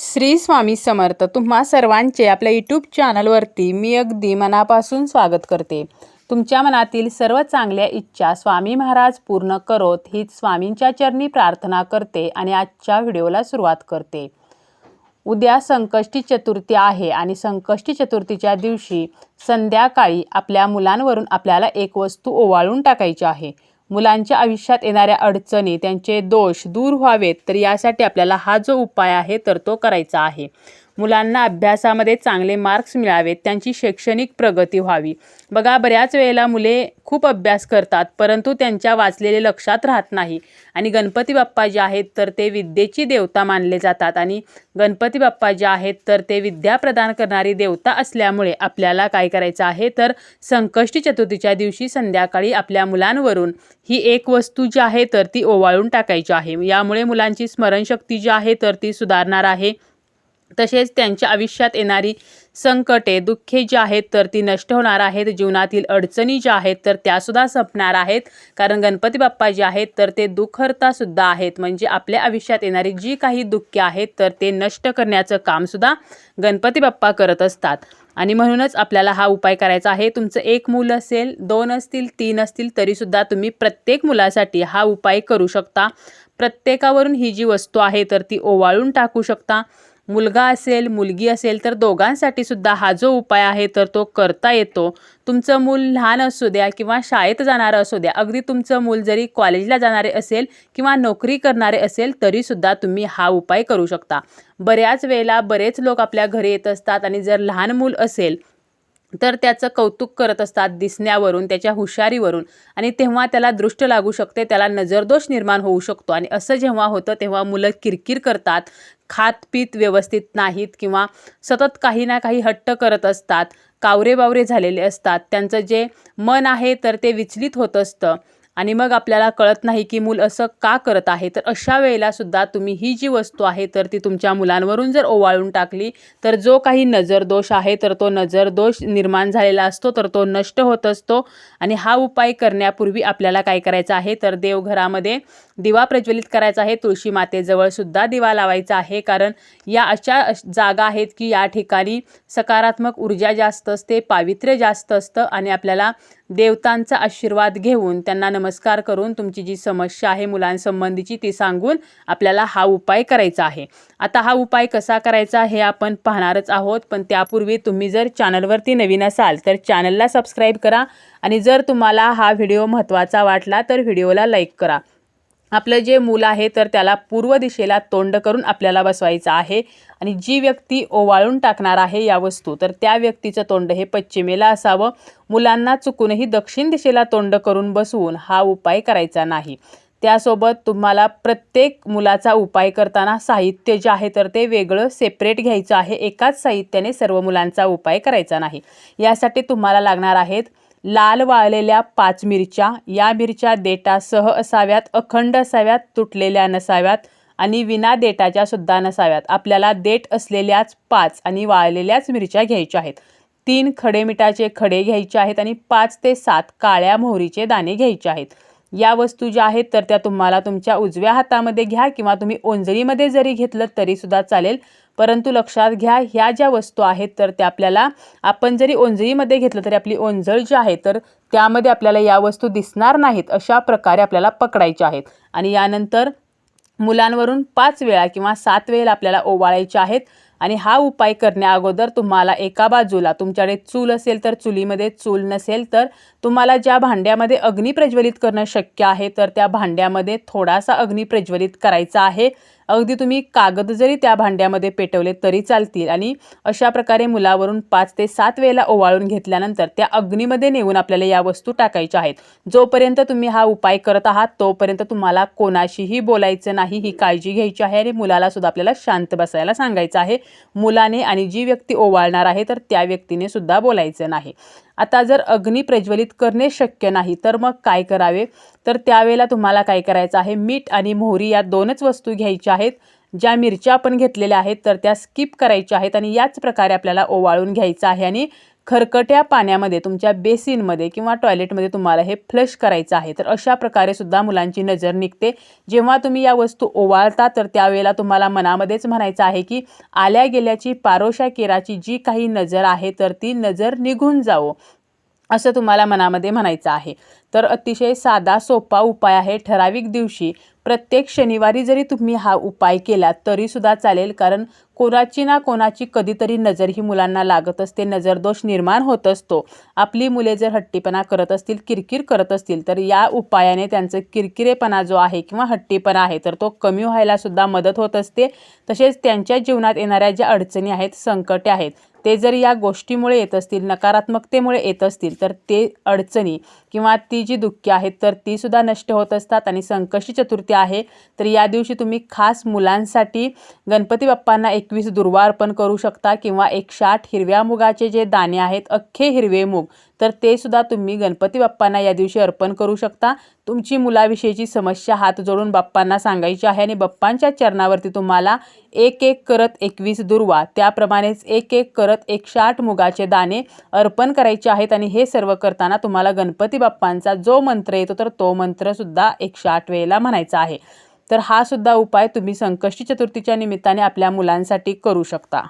श्री स्वामी समर्थ तुम्हा सर्वांचे आपल्या यूट्यूब चॅनलवरती मी अगदी मनापासून स्वागत करते. तुमच्या मनातील सर्व चांगल्या इच्छा स्वामी महाराज पूर्ण करोत हीच स्वामींच्या चरणी प्रार्थना करते आणि आजच्या व्हिडिओला सुरुवात करते. उद्या संकष्टी चतुर्थी आहे आणि संकष्टी चतुर्थीच्या दिवशी संध्याकाळी आपल्या मुलांवरून आपल्याला एक वस्तू ओवाळून टाकायची आहे. मुलांच्या आयुष्यात येणाऱ्या अडचणी त्यांचे दोष दूर व्हावेत तर यासाठी आपल्याला हा जो उपाय आहे तर तो करायचा आहे. मुलांना अभ्यासामध्ये चांगले मार्क्स मिळावेत त्यांची शैक्षणिक प्रगती व्हावी. बघा बऱ्याच वेळेला मुले खूप अभ्यास करतात परंतु त्यांच्या वाचलेले लक्षात राहत नाही. आणि गणपती बाप्पा जे आहेत तर ते विद्येची देवता मानले जातात. आणि गणपती बाप्पा जे आहेत तर ते विद्या प्रदान करणारी देवता असल्यामुळे आपल्याला काय करायचं आहे तर संकष्टी चतुर्थीच्या दिवशी संध्याकाळी आपल्या मुलांवरून ही एक वस्तू जी आहे तर ती ओवाळून टाकायची आहे. यामुळे मुलांची स्मरणशक्ती जी आहे तर ती सुधारणार आहे. तसेच त्यांच्या आयुष्यात येणारी संकटे दुःखे जी आहेत तर ती नष्ट होणार आहेत. जीवनातील अडचणी ज्या आहेत तर त्यासुद्धा संपणार आहेत. कारण गणपती बाप्पा जे आहेत तर ते दुःखर्तासुद्धा आहेत. म्हणजे आपल्या आयुष्यात येणारी जी काही दुःखे आहेत तर ते नष्ट करण्याचं कामसुद्धा गणपती बाप्पा करत असतात. आणि म्हणूनच आपल्याला हा उपाय करायचा आहे. तुमचं एक मूल असेल दोन असतील तीन असतील तरीसुद्धा तुम्ही प्रत्येक मुलासाठी हा उपाय करू शकता. प्रत्येकावरून ही जी वस्तू आहे तर ती ओवाळून टाकू शकता. मुलगा असेल मुलगी असेल तर दोघांसाठी सुद्धा हा जो उपाय आहे तर तो करता येतो. तुमचं मूल लहान असू द्या किंवा शाळेत जाणारं असू द्या अगदी तुमचं मूल जरी कॉलेजला जाणारे असेल किंवा नोकरी करणारे असेल तरीसुद्धा तुम्ही हा उपाय करू शकता. बऱ्याच वेळेला बरेच लोक आपल्या घरी येत असतात आणि जर लहान मूल असेल तर त्याचं कौतुक करत असतात दिसण्यावरून त्याच्या हुशारीवरून. आणि तेव्हा त्याला दृष्ट लागू शकते त्याला नजरदोष निर्माण होऊ शकतो. आणि असं जेव्हा होतं तेव्हा मुलं किरकिर करतात खात पीत व्यवस्थित नाहीत किंवा सतत काही ना काही हट्ट करत असतात कावरे बावरे झालेले असतात. त्यांचं जे मन आहे तर ते विचलित होत असतं. आणि मग आपल्याला कळत नाही की मूल असं का करत आहे. तर अशा वेळेला सुद्धा तुम्ही ही जी वस्तू आहे तर ती तुमच्या मुलांवरून जर ओवाळून टाकली तर जो काही नजरदोष आहे तर तो नजरदोष निर्माण झालेला असतो तर तो नष्ट होत असतो. आणि हा उपाय करण्यापूर्वी आपल्याला काय करायचं आहे तर देवघरामध्ये दिवा प्रज्वलित करायचा आहे. तुळशी मातेजवळ सुद्धा दिवा लावायचा आहे कारण या अशा जागा आहेत की या ठिकाणी सकारात्मक ऊर्जा जास्त असते पावित्र्य जास्त असतं आणि आपल्याला देवतांचा आशीर्वाद घेऊन त्यांना नमस्कार करून तुमची जी समस्या आहे मुलांसंबंधीची ती सांगून आपल्याला हा उपाय करायचा आहे. आता हा उपाय कसा करायचा हे आपण पाहणारच आहोत पण त्यापूर्वी तुम्ही जर चॅनलवरती नवीन असाल तर चॅनलला सबस्क्राईब करा आणि जर तुम्हाला हा व्हिडिओ महत्त्वाचा वाटला तर व्हिडिओला लाईक करा. आपलं जे मूल आहे तर त्याला पूर्व दिशेला तोंड करून आपल्याला बसवायचं आहे. आणि जी व्यक्ती ओवाळून टाकणार आहे या वस्तू तर त्या व्यक्तीचं तोंड हे पश्चिमेला असावं. मुलांना चुकूनही दक्षिण दिशेला तोंड करून बसवून हा उपाय करायचा नाही. त्यासोबत तुम्हाला प्रत्येक मुलाचा उपाय करताना साहित्य जे आहे तर ते वेगळं सेपरेट घ्यायचं आहे. एकाच साहित्याने सर्व मुलांचा उपाय करायचा नाही. यासाठी तुम्हाला लागणार आहेत लाल वाळलेल्या पाच मिरच्या या मिरच्या देटासह असाव्यात अखंड असाव्यात तुटलेल्या नसाव्यात आणि विना देटाच्या सुद्धा नसाव्यात. आपल्याला देठ असलेल्याच पाच आणि वाळलेल्याच मिरच्या घ्यायच्या आहेत. तीन खडे मिठाचे खडे घ्यायचे आहेत आणि पाच ते सात काळ्या मोहरीचे दाणे घ्यायचे आहेत. या वस्तू ज्या आहेत तर त्या तुम्हाला तुमच्या उजव्या हातामध्ये घ्या किंवा तुम्ही ओंजळीमध्ये जरी घेतलं तरीसुद्धा चालेल. परंतु लक्षात घ्या ह्या ज्या वस्तू आहेत तर त्या आपल्याला आपण जरी ओंजळीमध्ये घेतलं तरी आपली ओंजळ जी आहे तर त्यामध्ये आपल्याला या वस्तू दिसणार नाहीत अशा प्रकारे आपल्याला पकडायच्या आहेत. आणि यानंतर मुलांवरून पाच वेळा किंवा सात वेळेला आपल्याला ओवाळायच्या आहेत. आणि हा उपाय करण्या अगोदर तुम्हाला एका बाजूला तुमच्याकडे चूल असेल तर चुलीमध्ये चूल नसेल तर तुम्हाला ज्या भांड्यामध्ये अग्नी प्रज्वलित करणं शक्य आहे तर त्या भांड्यामध्ये थोडासा अग्नी प्रज्वलित करायचा आहे. अगदी तुम्ही कागद जरी त्या भांड्यामध्ये पेटवले तरी चालतील. आणि अशा प्रकारे मुलावरून पाच ते सात वेळेला ओवाळून घेतल्यानंतर त्या अग्नीमध्ये नेऊन आपल्याला या वस्तू टाकायच्या आहेत. जोपर्यंत तुम्ही हा उपाय करत आहात तोपर्यंत तुम्हाला कोणाशीही बोलायचं नाही ही काळजी घ्यायची आहे आणि मुलाला सुद्धा आपल्याला शांत बसायला सांगायचं आहे. मुलाने आणि जी व्यक्ती ओवाळणार आहे तर त्या व्यक्तीने सुद्धा बोलायचं नाही. आता जर अग्नी प्रज्वलित करणे शक्य नाही तर मग काय करावे? तर त्यावेळेला तुम्हाला काय करायचं आहे? मीठ आणि मोहरी या दोनच वस्तू घ्यायच्या आहेत. ज्या मिरच्या आपण घेतलेल्या आहेत तर त्या स्किप करायच्या आहेत आणि याच प्रकारे आपल्याला ओवाळून घ्यायचं आहे. आणि खरकट्या पाण्यामध्ये तुमच्या बेसिनमध्ये किंवा टॉयलेटमध्ये तुम्हाला हे फ्लश करायचं आहे. तर अशा प्रकारे सुद्धा मुलांची नजर निघते. जेव्हा तुम्ही या वस्तू ओवाळता तर त्यावेळेला तुम्हाला मनामध्येच म्हणायचं आहे की आल्या गेल्याची पारोशा केराची जी काही नजर आहे तर ती नजर निघून जावो असं तुम्हाला मनामध्ये म्हणायचं आहे. तर अतिशय साधा सोपा उपाय आहे ठराविक दिवशी प्रत्येक शनिवारी जरी तुम्ही हा उपाय केला तरीसुद्धा चालेल. कारण कोणाची ना कोणाची कधीतरी नजर ही मुलांना लागत असते. नजरदोष निर्माण होत असतो. आपली मुले जर हट्टीपणा करत असतील किरकिर करत असतील तर या उपायाने त्यांचं किरकिरेपणा जो आहे किंवा हट्टीपणा आहे तर तो कमी व्हायलासुद्धा मदत होत असते. तसेच त्यांच्या जीवनात येणाऱ्या ज्या अडचणी आहेत संकटे आहेत ते जर या गोष्टीमुळे येत असतील नकारात्मकतेमुळे येत असतील तर ते अडचणी किंवा ती जी दुःखी आहेत तर तीसुद्धा नष्ट होत असतात आणि संकष्टी चतुर्थी आहे. तर या दिवशी तुम्ही खास मुलांसाठी गणपती बाप्पांना एकवीस दुर्वा अर्पण करू शकता किंवा एकशे आठ हिरव्या मुगाचे जे दाणे आहेत अख्खे हिरवे मूग तर ते सुद्धा तुम्ही गणपती बाप्पांना या दिवशी अर्पण करू शकता. तुमची मुलाविषयीची समस्या हात जोडून बाप्पांना सांगायची आहे आणि बाप्पांच्या चरणावरती तुम्हाला एक एक करत एकवीस दुर्वा त्याप्रमाणेच एक एक करत एकशे आठ मुगाचे दाणे अर्पण करायचे आहेत आणि हे सर्व करताना तुम्हाला गणपती बाप्पांचा जो मंत्र येतो तर तो मंत्रसुद्धा एकशे आठ वेळेला म्हणायचा आहे. तर हा सुद्धा उपाय तुम्ही संकष्टी चतुर्थीच्या निमित्ताने आपल्या मुलांसाठी करू शकता.